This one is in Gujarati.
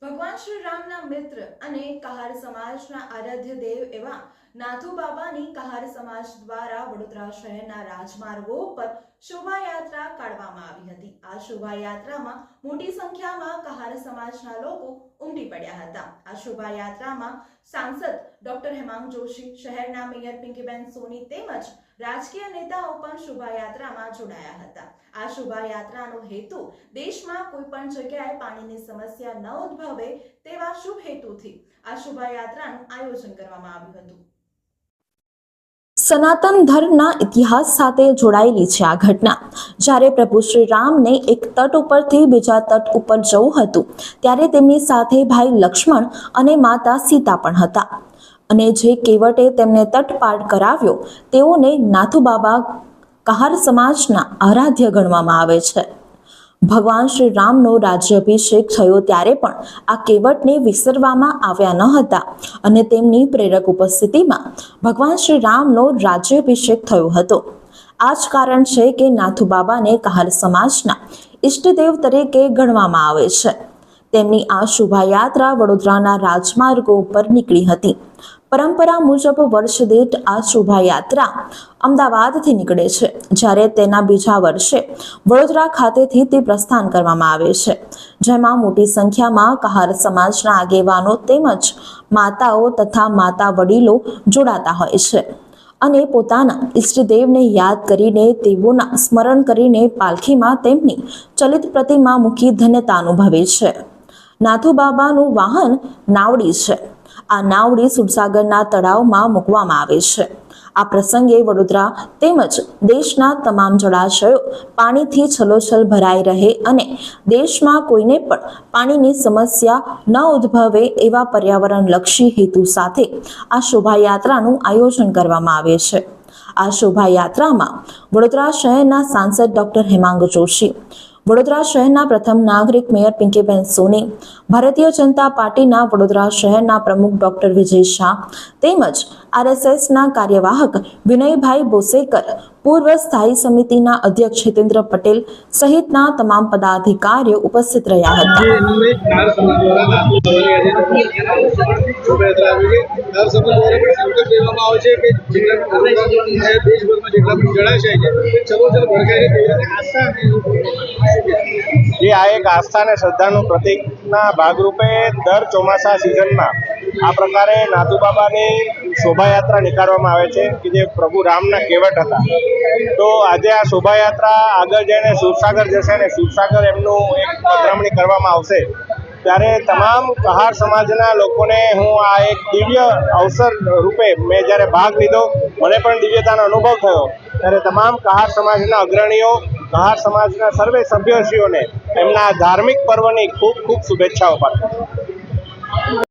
Bye. ભગવાન શ્રી રામના મિત્ર અને કહાર સમાજના આરાધ્ય દેવ એવા નાથુ બાબાની કહાર સમાજ દ્વારા વડોદરા શહેરના રાજમાર્ગો પર શોભાયાત્રા કાઢવામાં આવી હતી. આ શોભાયાત્રામાં મોટી સંખ્યામાં કહાર સમાજના લોકો ઉમટી પડ્યા હતા. આ શોભાયાત્રામાં સાંસદ ડોક્ટર હેમાંગ જોશી, શહેરના મેયર પિંકીબેન સોની તેમજ રાજકીય નેતાઓ પણ શોભાયાત્રામાં જોડાયા હતા. આ શોભાયાત્રાનો હેતુ દેશમાં કોઈ પણ જગ્યાએ પાણીની સમસ્યા ન ઉદ્ભવે તેવા શુભ હેતુથી આ શોભાયાત્રાનું આયોજન કરવામાં આવ્યું હતું. સનાતન ધર્મના ઇતિહાસ સાથે જોડાયેલી છે આ ઘટના. જ્યારે પ્રભુ શ્રી રામને એક તટ ઉપરથી બીજા તટ ઉપર જવું હતું, ત્યારે તેમની સાથે ભાઈ લક્ષ્મણ અને માતા સીતા પણ હતા. અને જે કેવટે તેમને તટ પાર કરાવ્યો, તેઓને નાથુ બાબા કહાર સમાજના આરાધ્ય ગણવામાં આવે છે. ભગવાન શ્રી રામનો રાજ્યાભિષેક થયો ત્યારે પણ આ કેવટને વિસરવામાં આવ્યા ન હતા અને તેમની પ્રેરક ઉપસ્થિતિમાં ભગવાન શ્રી રામનો રાજ્યાભિષેક થયો હતો. આ જ કારણ છે કે નાથુ બાબાને કહાર સમાજના ઈષ્ટદેવ તરીકે ગણવામાં આવે છે. તેમની આ શોભાયાત્રા વડોદરાના રાજમાર્ગો ઉપર નીકળી હતી. પરંપરા મુજબ વર્ષ દીઠ આ શોભાયાત્રા અમદાવાદથી નીકળે છે. જ્યારે તેના બીજા વર્ષે વડોદરા ખાતેથી તે પ્રસ્થાન કરવામાં આવે છે. જેમાં મોટી સંખ્યામાં કહાર સમાજના આગેવાનો તેમજ માતાઓ તથા માતા વડીલો જોડાતા હોય છે અને પોતાના ઈષ્ટદેવને યાદ કરીને તેઓના સ્મરણ કરીને પાલખીમાં તેમની ચલિત પ્રતિમા મૂકી ધન્યતા અનુભવે છે. નાથુ બાબાનું વાહન નાવડી છે. આ નાવડી સુરસાગરના તળાવમાં મૂકવામાં આવે છે. આ પ્રસંગે વડોદરા તેમજ દેશના તમામ જળાશયો પાણીથી છલોછલ ભરાઈ રહે અને દેશમાં કોઈને પણ પાણીની સમસ્યા ન ઉદ્ભવે એવા પર્યાવરણલક્ષી હેતુ સાથે આ શોભાયાત્રાનું આયોજન કરવામાં આવે છે. આ શોભાયાત્રામાં વડોદરા શહેરના સાંસદ ડોક્ટર હેમાંગ જોશી વડોદરા શહેરના પ્રથમ નાગરિક મેયર પિંકીબેન સોની, ભારતીય જનતા પાર્ટીના વડોદરા શહેરના પ્રમુખ ડોક્ટર વિજય શાહ તેમજ આરએસએસના કાર્યવાહક વિનયભાઈ બોસેકર પૂર્વ સ્થાયી સમિતિના અધ્યક્ષ હિતેન્દ્ર પટેલ સહિતના તમામ પદાધિકારીઓ ઉપસ્થિત રહ્યા હતા. જે આ એક આસ્થા અને શ્રદ્ધાનું પ્રતિકના ભાગરૂપે દર ચોમાસા સિઝનમાં આ પ્રકારે નાથુ બાબાની શોભાયાત્રા નીકાળવામાં આવે છે, કે જે પ્રભુ રામના કેવટ હતા. તો આજે આ શોભાયાત્રા આગળ જઈને સુરસાગર જશે અને સુરસાગર એમનું એક પધરામણી કરવામાં આવશે. ત્યારે તમામ કહાર સમાજના લોકોને હું આ એક દિવ્ય અવસર રૂપે મેં જ્યારે ભાગ લીધો, મને પણ દિવ્યતાનો અનુભવ થયો. ત્યારે તમામ કહાર સમાજના અગ્રણીઓ, કહાર સમાજના સર્વે સભ્યશ્રીઓને એમના ધાર્મિક પર્વની ખૂબ ખૂબ શુભેચ્છાઓ પાઠવું.